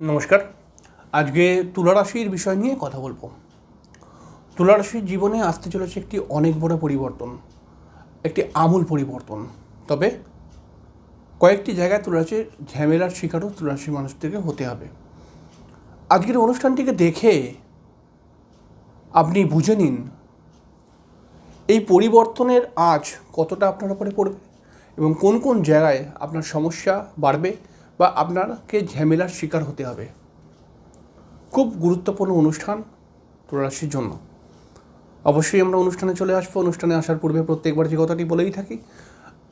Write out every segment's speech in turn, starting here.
নমস্কার। আজকে তুলারাশির বিষয় নিয়ে কথা বলব। তুলারাশির জীবনে আসতে চলেছে একটি অনেক বড় পরিবর্তন, একটি আমূল পরিবর্তন। তবে কয়েকটি জায়গায় তুলারাশির ঝামেলার শিকারও তুলারাশির মানুষদেরকে হতে হবে। আজকের অনুষ্ঠানটিকে দেখে আপনি বুঝে নিন, এই পরিবর্তনের আজ কতটা আপনার উপরে পড়বে এবং কোন কোন জায়গায় আপনার সমস্যা বাড়বে বা আপনাকে ঝামেলার শিকার হতে হবে। খুব গুরুত্বপূর্ণ অনুষ্ঠান তুলারাশির জন্য। অবশ্যই আমরা অনুষ্ঠানে চলে আসব। অনুষ্ঠানে আসার পূর্বে প্রত্যেকবার যে কথাটি বলেই থাকি,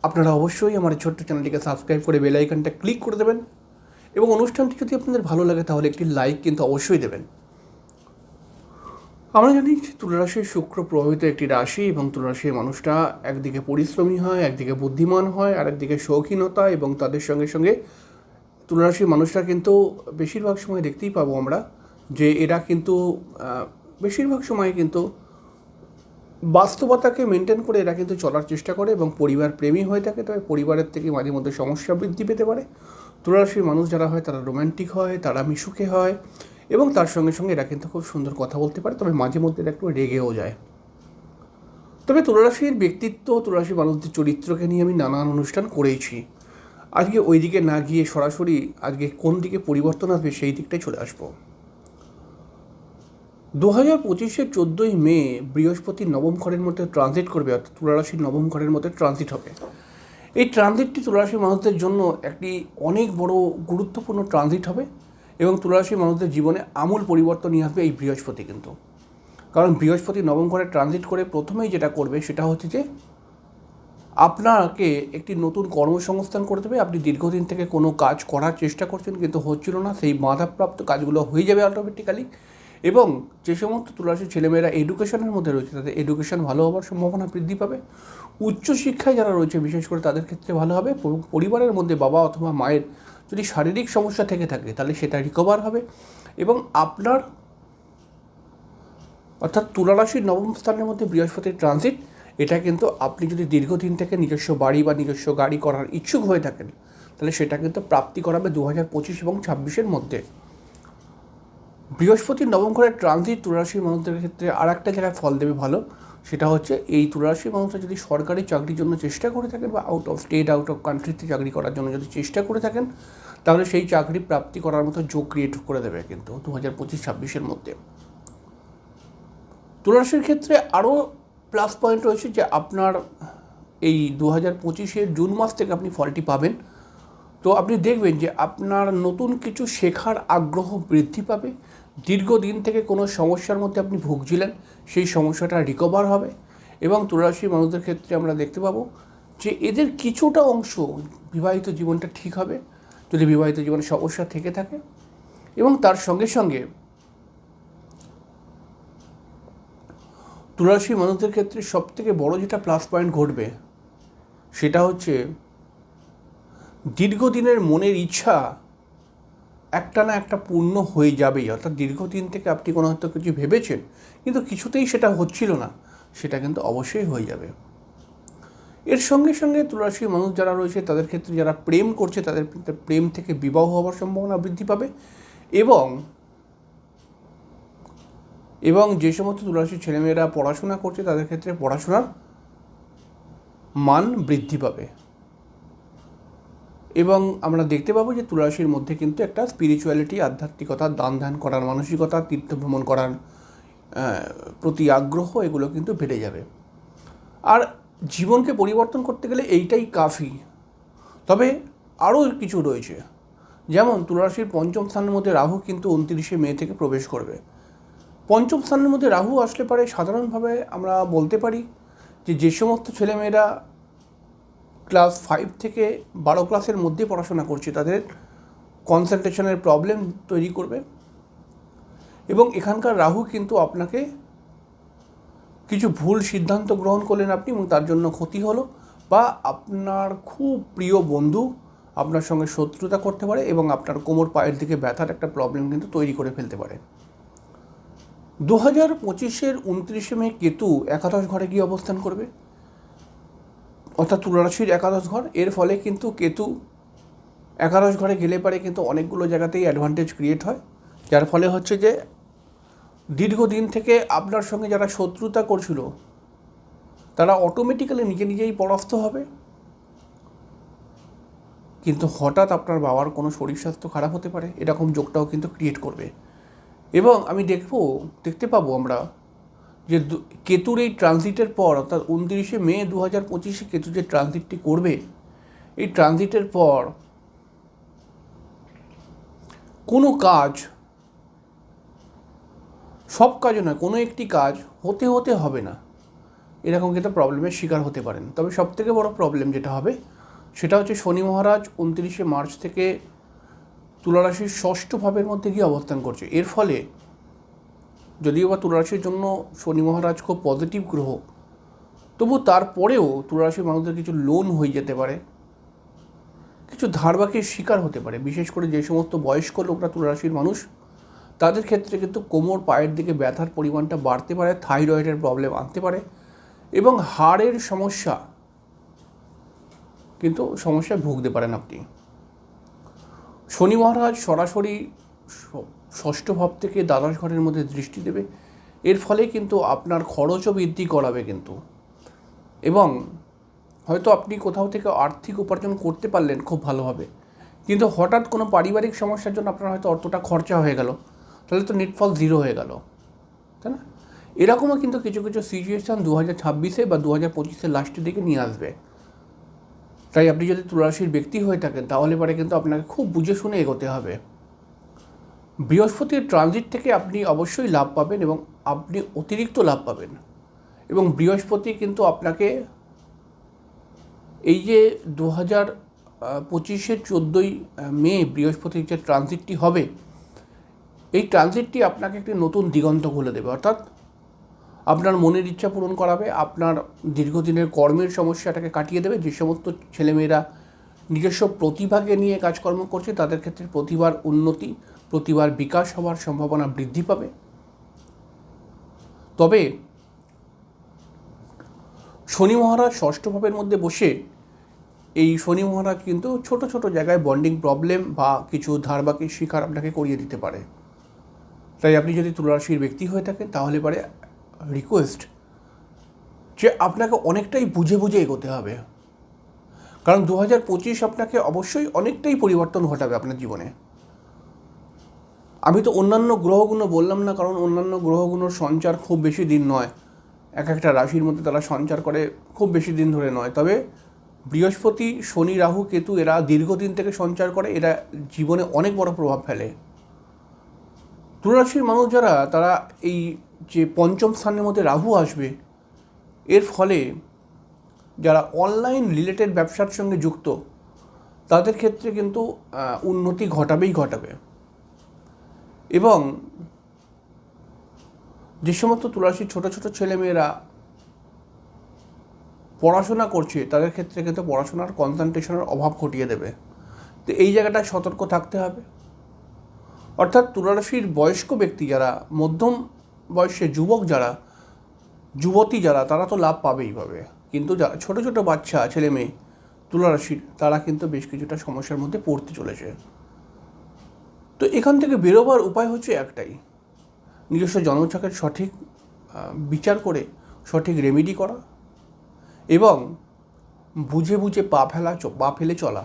আপনারা অবশ্যই আমার ছোট্ট চ্যানেলটিকে সাবস্ক্রাইব করে বেল ক্লিক করে দেবেন এবং অনুষ্ঠানটি যদি আপনাদের ভালো লাগে তাহলে একটি লাইক কিন্তু অবশ্যই দেবেন। আমরা জানি যে তুলারাশির শুক্র প্রভাবিত একটি রাশি এবং তুলারাশির মানুষটা একদিকে পরিশ্রমী হয়, একদিকে বুদ্ধিমান হয় আর একদিকে শৌখিনতা এবং তাদের সঙ্গে সঙ্গে তুলারাশির মানুষরা কিন্তু বেশিরভাগ সময় দেখতেই পাবো আমরা যে এরা কিন্তু বেশিরভাগ সময় কিন্তু বাস্তবতাকে মেনটেন করে এরা কিন্তু চলার চেষ্টা করে এবং পরিবার প্রেমী হয়ে থাকে, তবে পরিবারের থেকে মাঝে মধ্যে সমস্যা বৃদ্ধি পেতে পারে। তুলারাশির মানুষ যারা হয় তারা রোম্যান্টিক হয়, তারা মিশুকে হয় এবং তার সঙ্গে সঙ্গে এরা কিন্তু খুব সুন্দর কথা বলতে পারে, তবে মাঝে মধ্যে এরা একটু রেগেও যায়। তবে তুলারাশির ব্যক্তিত্ব তুলারাশির মানুষদের চরিত্রকে নিয়ে আমি নানান অনুষ্ঠান করেইছি আজকে ওই দিকে না গিয়ে সরাসরি আজকে কোন দিকে পরিবর্তন আসবে সেই দিকটাই চলে আসব। দু হাজার পঁচিশের চোদ্দোই মে বৃহস্পতি নবম ঘরের মধ্যে ট্রানজিট করবে, অর্থাৎ তুলারাশির নবম ঘরের মধ্যে ট্রানজিট হবে। এই ট্রানজিটটি তুলারাশির মানুষদের জন্য একটি অনেক বড় গুরুত্বপূর্ণ ট্রানজিট হবে এবং তুলারাশির মানুষদের জীবনে আমূল পরিবর্তন নিয়ে আসবে এই বৃহস্পতি কিন্তু। কারণ বৃহস্পতি নবম ঘরে ট্রানজিট করে প্রথমেই যেটা করবে সেটা হচ্ছে যে আপনাকে একটি নতুন কর্মসংস্থান করে দেবে আপনি দীর্ঘদিন থেকে কোনো কাজ করার চেষ্টা করছেন কিন্তু হচ্ছিল না, সেই বাধাপ্রাপ্ত কাজগুলো হয়ে যাবে অটোমেটিক্যালি এবং যে সমস্ত তুলারাশির ছেলেমেয়েরা এডুকেশনের মধ্যে রয়েছে, তাদের এডুকেশন ভালো হওয়ার সম্ভাবনা বৃদ্ধি পাবে। উচ্চশিক্ষায় যারা রয়েছে, বিশেষ করে তাদের ক্ষেত্রে ভালো হবে। পরিবারের মধ্যে বাবা অথবা মায়ের যদি শারীরিক সমস্যা থেকে থাকে, তাহলে সেটা রিকভার হবে এবং আপনার অর্থাৎ তুলারাশির নবম স্থানের মধ্যে বৃহস্পতির ট্রানজিট এটা কিন্তু আপনি যদি দীর্ঘদিন থেকে নিজস্ব বাড়ি বা নিজস্ব গাড়ি করার ইচ্ছুক হয়ে থাকেন, তাহলে সেটা কিন্তু প্রাপ্তি করাবে দু হাজার পঁচিশ এবং ছাব্বিশের মধ্যে। বৃহস্পতি নবম ঘরের ট্রানজিট তুলারাশির মানুষদের ক্ষেত্রে আর একটা জায়গায় ফল দেবে ভালো, সেটা হচ্ছে এই তুলারাশির মানুষরা যদি সরকারি চাকরির জন্য চেষ্টা করে থাকেন বা out of state out of কান্ট্রিতে চাকরি করার জন্য যদি চেষ্টা করে থাকেন, তাহলে সেই চাকরি প্রাপ্তি করার মতো যোগ ক্রিয়েট করে দেবে কিন্তু দু হাজার পঁচিশ ছাব্বিশের মধ্যে। তুলারাশির ক্ষেত্রে আরও প্লাস পয়েন্ট রয়েছে যে আপনার এই দু হাজার পঁচিশের জুন মাস থেকে আপনি ফলটি পাবেন। তো আপনি দেখবেন যে আপনার নতুন কিছু শেখার আগ্রহ বৃদ্ধি পাবে। দীর্ঘদিন থেকে কোনো সমস্যার মধ্যে আপনি ভুগছিলেন, সেই সমস্যাটা রিকভার হবে এবং তুলারাশির মানুষদের ক্ষেত্রে আমরা দেখতে পাবো যে এদের কিছুটা অংশ বিবাহিত জীবনটা ঠিক হবে, যদি বিবাহিত জীবনে সমস্যা থেকে থাকে এবং তার সঙ্গে সঙ্গে তুলারাশি মানুষদের ক্ষেত্রে সব থেকে বড় যেটা প্লাস পয়েন্ট ঘটবে, সেটা হচ্ছে দীর্ঘদিনের মনের ইচ্ছা একটা না একটা পূর্ণ হয়ে যাবেই। অর্থাৎ দীর্ঘদিন থেকে আপনি কোনো হয়তো কিছু ভেবেছেন, কিন্তু কিছুতেই সেটা হচ্ছিল না, সেটা কিন্তু অবশ্যই হয়ে যাবে। এর সঙ্গে সঙ্গে তুলারাশির মানুষ যারা রয়েছে, তাদের ক্ষেত্রে যারা প্রেম করছে, তাদের প্রেম থেকে বিবাহ হওয়ার সম্ভাবনা বৃদ্ধি পাবে এবং এবং যে সমস্ত তুলারাশির ছেলেমেয়েরা পড়াশোনা করছে, তাদের ক্ষেত্রে পড়াশোনার মান বৃদ্ধি পাবে। এবং আমরা দেখতে পাবো যে তুলারাশির মধ্যে কিন্তু একটা স্পিরিচুয়ালিটি আধ্যাত্মিকতা দান ধ্যান করার, মানসিকতা তীর্থ ভ্রমণ করার প্রতি আগ্রহ এগুলো কিন্তু বেড়ে যাবে। আর জীবনকে পরিবর্তন করতে গেলে এইটাই কাফি। তবে আরও কিছু রয়েছে। যেমন তুলারাশির পঞ্চম স্থানের মধ্যে রাহু কিন্তু উনত্রিশে মে থেকে প্রবেশ করবে। পঞ্চম স্থানের মধ্যে রাহু আসলে পারে, সাধারণভাবে আমরা বলতে পারি যে যে সমস্ত ছেলেমেয়েরা ক্লাস ফাইভ থেকে বারো ক্লাসের মধ্যে পড়াশোনা করছে, তাদের কনসেন্ট্রেশনের প্রবলেম তৈরি করবে। এবং এখানকার রাহু কিন্তু আপনাকে কিছু ভুল সিদ্ধান্ত গ্রহণ করলেন আপনি এবং তার জন্য ক্ষতি হলো বা আপনার খুব প্রিয় বন্ধু আপনার সঙ্গে শত্রুতা করতে পারে এবং আপনার কোমর পায়ের দিকে ব্যথার একটা প্রবলেম কিন্তু তৈরি করে ফেলতে পারে। দু হাজার পঁচিশের উনত্রিশে মে কেতু একাদশ ঘরে গিয়ে অবস্থান করবে? অর্থাৎ তুলারাশির একাদশ ঘর। এর ফলে কিন্তু কেতু একাদশ ঘরে গেলে পারে কিন্তু অনেকগুলো জায়গাতেই অ্যাডভান্টেজ ক্রিয়েট হয়। যার ফলে হচ্ছে যে দীর্ঘদিন থেকে আপনার সঙ্গে যারা শত্রুতা করছিল, তারা অটোমেটিক্যালি নিজে নিজেই পরাস্ত হবে। কিন্তু হঠাৎ আপনার বাবার কোনো শরীর স্বাস্থ্য খারাপ হতে পারে, এরকম যোগটাও কিন্তু ক্রিয়েট করবে। এবং আমি দেখব, দেখতে পাবো আমরা যে কেতুর এই ট্রানজিটের পর, অর্থাৎ উনত্রিশে মে দু হাজার পঁচিশে কেতু যে ট্রানজিটটি করবে, এই ট্রানজিটের পর কোনো কাজ, সব কাজও নয়, কোনো একটি কাজ হতে হতে হবে না। এরকম কিন্তু প্রবলেমের শিকার হতে পারেন। তবে সবথেকে বড় প্রবলেম যেটা হবে, সেটা হচ্ছে শনি মহারাজ উনত্রিশে মার্চ থেকে তুলারাশির ষষ্ঠ ভাবের মধ্যে গিয়ে অবস্থান করছে। এর ফলে যদিও বা তুলারাশির জন্য শনি মহারাজ খুব পজিটিভ গ্রহ, তবু তারপরেও তুলারাশির মানুষদের কিছু লোন হয়ে যেতে পারে, কিছু ধারবাকির শিকার হতে পারে। বিশেষ করে যে সমস্ত বয়স্ক লোকরা তুলারাশির মানুষ, তাদের ক্ষেত্রে কিন্তু কোমর পায়ের দিকে ব্যথার পরিমাণটা বাড়তে পারে থাইরয়েডের প্রবলেম আনতে পারে এবং হাড়ের সমস্যা কিন্তু সমস্যায় ভুগতে পারেন আপনি। শনি মহারাজ সরাসরি ষষ্ঠ ভাব থেকে দ্বাদশ ঘরের মধ্যে দৃষ্টি দেবে। এর ফলে কিন্তু আপনার খরচও বৃদ্ধি করাবে কিন্তু। এবং হয়তো আপনি কোথাও থেকে আর্থিক উপার্জন করতে পারলেন খুব ভালোভাবে কিন্তু হঠাৎ কোনো পারিবারিক সমস্যার জন্য আপনার হয়তো অর্থটা খরচা হয়ে গেল। তাহলে তো নেটফল জিরো হয়ে গেল। তাই না? এরকমও কিন্তু কিছু কিছু সিচুয়েশান দু হাজার ছাব্বিশে বা দু হাজার পঁচিশের লাস্টের দিকে নিয়ে আসবে। তাই আপনি যদি তুলারাশির ব্যক্তি হয়ে থাকেন, তাহলে পরে কিন্তু আপনাকে খুব বুঝে শুনে এগোতে হবে। বৃহস্পতির ট্রানজিট থেকে আপনি অবশ্যই লাভ পাবেন এবং আপনি অতিরিক্ত লাভ পাবেন। এবং বৃহস্পতি কিন্তু আপনাকে এই যে দু হাজার পঁচিশের চোদ্দোই মে বৃহস্পতির যে ট্রানজিটটি হবে, এই ট্রানজিটটি আপনাকে একটি নতুন দিগন্ত খুলে দেবে। অর্থাৎ আপনার মনের ইচ্ছা পূরণ করাবে, আপনার দীর্ঘদিনের কর্মের সমস্যাটাকে কাটিয়ে দেবে, যে সমস্ত ছেলেমেয়েরা নিজস্ব প্রতিভাকে নিয়ে কাজকর্ম করছে, তাদের ক্ষেত্রে প্রতিভার উন্নতি, প্রতিভার বিকাশ হওয়ার সম্ভাবনা বৃদ্ধি পাবে। তবে শনি মহারাজ ষষ্ঠ ভাবের মধ্যে বসে এই শনি মহারাজ কিন্তু ছোট ছোট জায়গায় বন্ডিং প্রবলেম বা কিছু ধারবাকির শিকার আপনাকে করিয়ে দিতে পারে। তাই আপনি যদি তুলারাশির ব্যক্তি হয়ে থাকেন, তাহলে পারে রিকোয়েস্ট যে আপনাকে অনেকটাই বুঝে বুঝে এগোতে হবে। কারণ দু হাজার পঁচিশ আপনাকে অবশ্যই অনেকটাই পরিবর্তন ঘটাবে আপনার জীবনে। আমি তো অন্যান্য গ্রহগুলো বললাম না, কারণ অন্যান্য গ্রহগুলোর সঞ্চার খুব বেশি দিন নয়। এক একটা রাশির মধ্যে তারা সঞ্চার করে খুব বেশি দিন ধরে নয়। তবে বৃহস্পতি, শনি, রাহু, কেতু এরা দীর্ঘদিন থেকে সঞ্চার করে, এরা জীবনে অনেক বড় প্রভাব ফেলে। তুলারাশির মানুষ যারা, তারা এই যে পঞ্চম স্থানের মধ্যে রাহু আসবে, এর ফলে যারা অনলাইন রিলেটেড ব্যবসার সঙ্গে যুক্ত, তাদের ক্ষেত্রে কিন্তু উন্নতি ঘটাবেই ঘটাবে। এবং যে সমস্ত তুলারাশির ছোটো ছোটো ছেলেমেয়েরা পড়াশোনা করছে, তাদের ক্ষেত্রে কিন্তু পড়াশোনার কনসেন্ট্রেশনের অভাব ঘটিয়ে দেবে। তো এই জায়গাটায় সতর্ক থাকতে হবে। অর্থাৎ তুলারাশির বয়স্ক ব্যক্তি যারা মধ্যম বয়সে যুবক যারা, যুবতী যারা, তারা তো লাভ পাবেই পাবে। কিন্তু যারা ছোটো ছোটো বাচ্চা, ছেলে মেয়ে তুলারাশির তারা কিন্তু বেশ কিছুটা সমস্যার মধ্যে পড়তে চলেছে। তো এখান থেকে বেরোবার উপায় হচ্ছে একটাই। নিজস্ব জন্মছকের সঠিক বিচার করে সঠিক রেমেডি করা এবং বুঝে বুঝে পা ফেলা পা ফেলে চলা।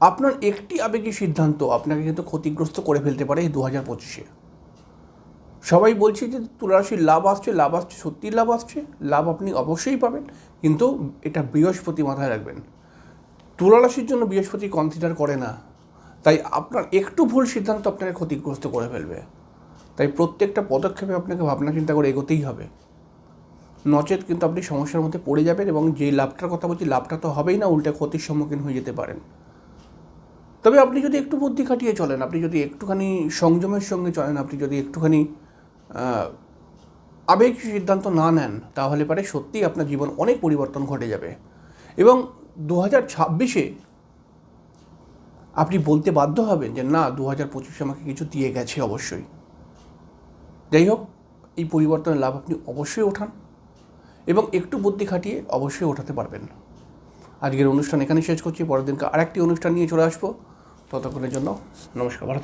আপনার একটি আবেগী সিদ্ধান্ত আপনাকে কিন্তু ক্ষতিগ্রস্ত করে ফেলতে পারে এই দু হাজার পঁচিশে। সবাই বলছে যে তুলারাশির লাভ আসছে লাভ আসছে, সত্যিই লাভ আসছে, লাভ আপনি অবশ্যই পাবেন, কিন্তু এটা বৃহস্পতি মাথায় রাখবেন। তুলারাশির জন্য বৃহস্পতি কনসিডার করে না, তাই আপনার একটু ভুল সিদ্ধান্ত আপনাকে ক্ষতিগ্রস্ত করে ফেলবে। তাই প্রত্যেকটা পদক্ষেপে আপনাকে ভাবনা চিন্তা করে এগোতেই হবে। নচেত কিন্তু আপনি সমস্যার মধ্যে পড়ে যাবেন এবং যে লাভটার কথা বলছি, লাভটা তো হবেই না, উল্টে ক্ষতির সম্মুখীন হয়ে যেতে পারেন। তবে আপনি যদি একটু বুদ্ধি খাটিয়ে চলেন, আপনি যদি একটুখানি সংযমের সঙ্গে চলেন, আপনি যদি একটুখানি আবেগ সিদ্ধান্ত না নেন, তাহলে পারে সত্যিই আপনার জীবন অনেক পরিবর্তন ঘটে যাবে। এবং দু হাজার ছাব্বিশে আপনি বলতে বাধ্য হবেন যে, না দু হাজার পঁচিশে আমাকে কিছু দিয়ে গেছে অবশ্যই। যাই হোক, এই পরিবর্তনের লাভ আপনি অবশ্যই ওঠান এবং একটু বুদ্ধি খাটিয়ে অবশ্যই ওঠাতে পারবেন। আজকের অনুষ্ঠান এখানে শেষ করছি। পরের দিনকে আরেকটি অনুষ্ঠান নিয়ে চলে আসব। ততক্ষণের জন্য নমস্কার, ভালো।